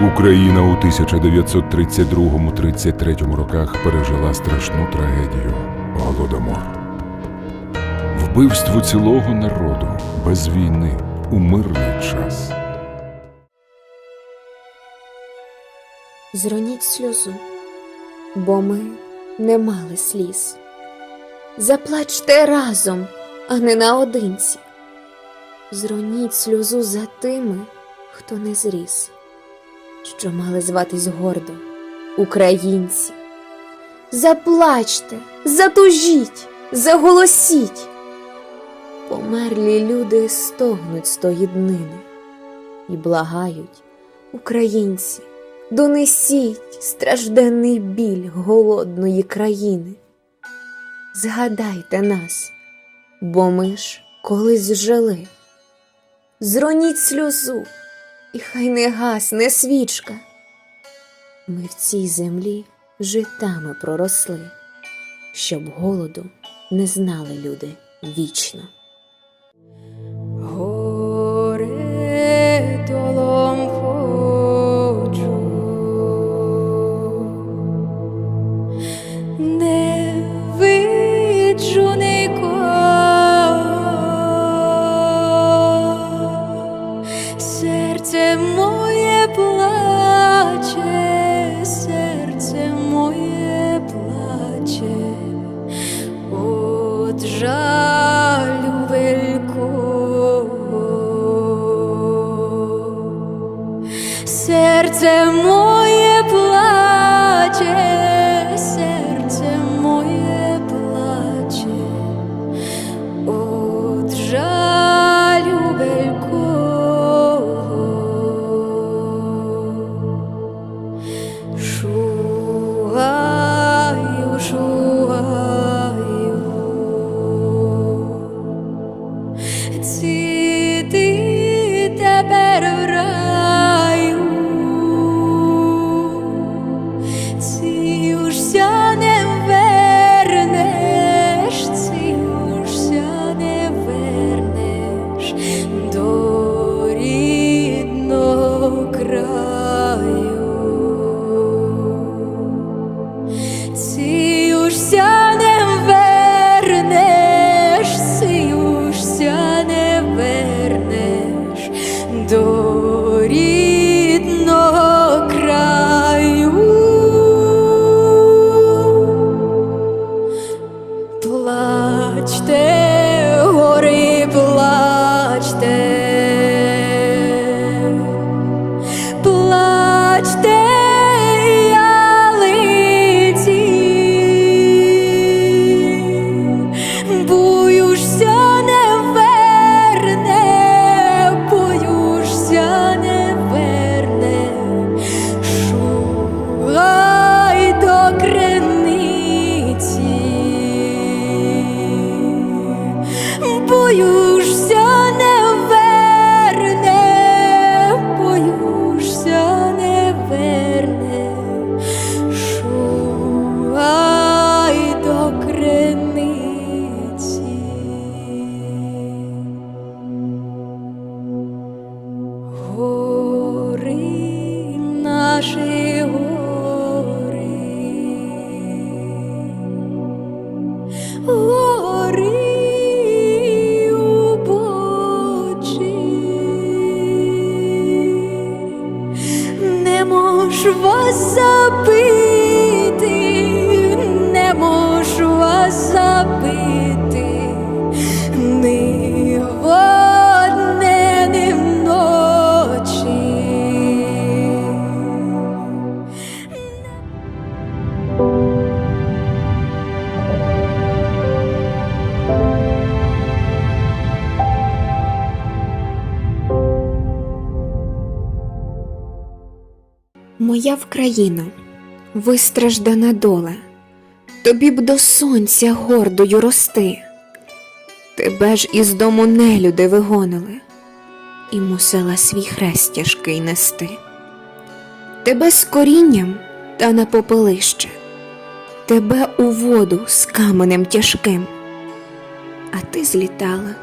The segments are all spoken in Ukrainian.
Україна у 1932-33 роках пережила страшну трагедію голодомор. Вбивство цілого народу без війни у мирний час. Зроніть сльозу, бо ми не мали сліз. Заплачте разом, а не наодинці. Зроніть сльозу за тими, хто не зріс, що мали зватись гордо українці. Заплачте, затужіть, заголосіть. Померлі люди стогнуть з тої днини і благають, українці, донесіть стражденний біль голодної країни. Згадайте нас, бо ми ж колись жили. Зроніть сльозу, і хай не гасне свічка. Ми в цій землі житами проросли, щоб голоду не знали люди вічно. Серце моє плаче, серце моє плаче, от жалю великого. Шугаю, шугаю, краю. Сіюшся не вернеш, сіюшся не вернеш до рідного краю. Плачте, наші гори, гори убочі, не можу вас забити, Моя Вкраїна, вистраждана доля, тобі б до сонця гордою рости. Тебе ж із дому нелюди вигонили, і мусила свій хрест тяжкий нести. Тебе з корінням та на попелище, тебе у воду з каменем тяжким. А ти злітала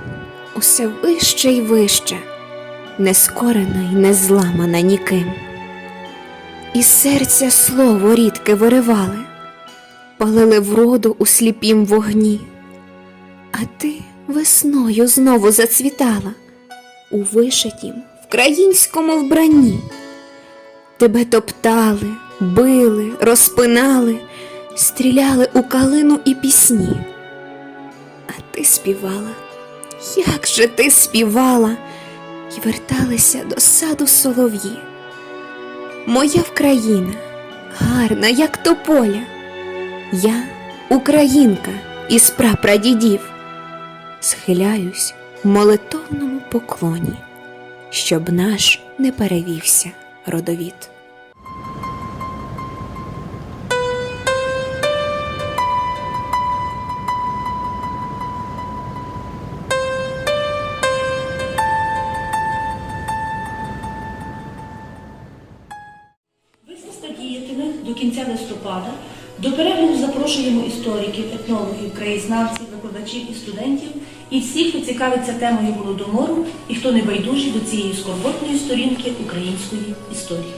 усе вище й вище, не скорена й не зламана ніким. І серця слово рідке виривали, палили вроду у сліпім вогні. А ти весною знову зацвітала у вишитім вкраїнському вбранні. Тебе топтали, били, розпинали, стріляли у калину і пісні. А ти співала, як же ти співала, і верталися до саду солов'ї. Моя Вкраїна, гарна, як тополя. Я українка із прапрадідів. Схиляюсь в молитовному поклоні, щоб наш не перевівся родовід. Кінця листопада. До перегляду запрошуємо істориків, етнологів, краєзнавців, викладачів і студентів і всіх, хто цікавиться темою голодомору і хто не байдужий до цієї скорботної сторінки української історії.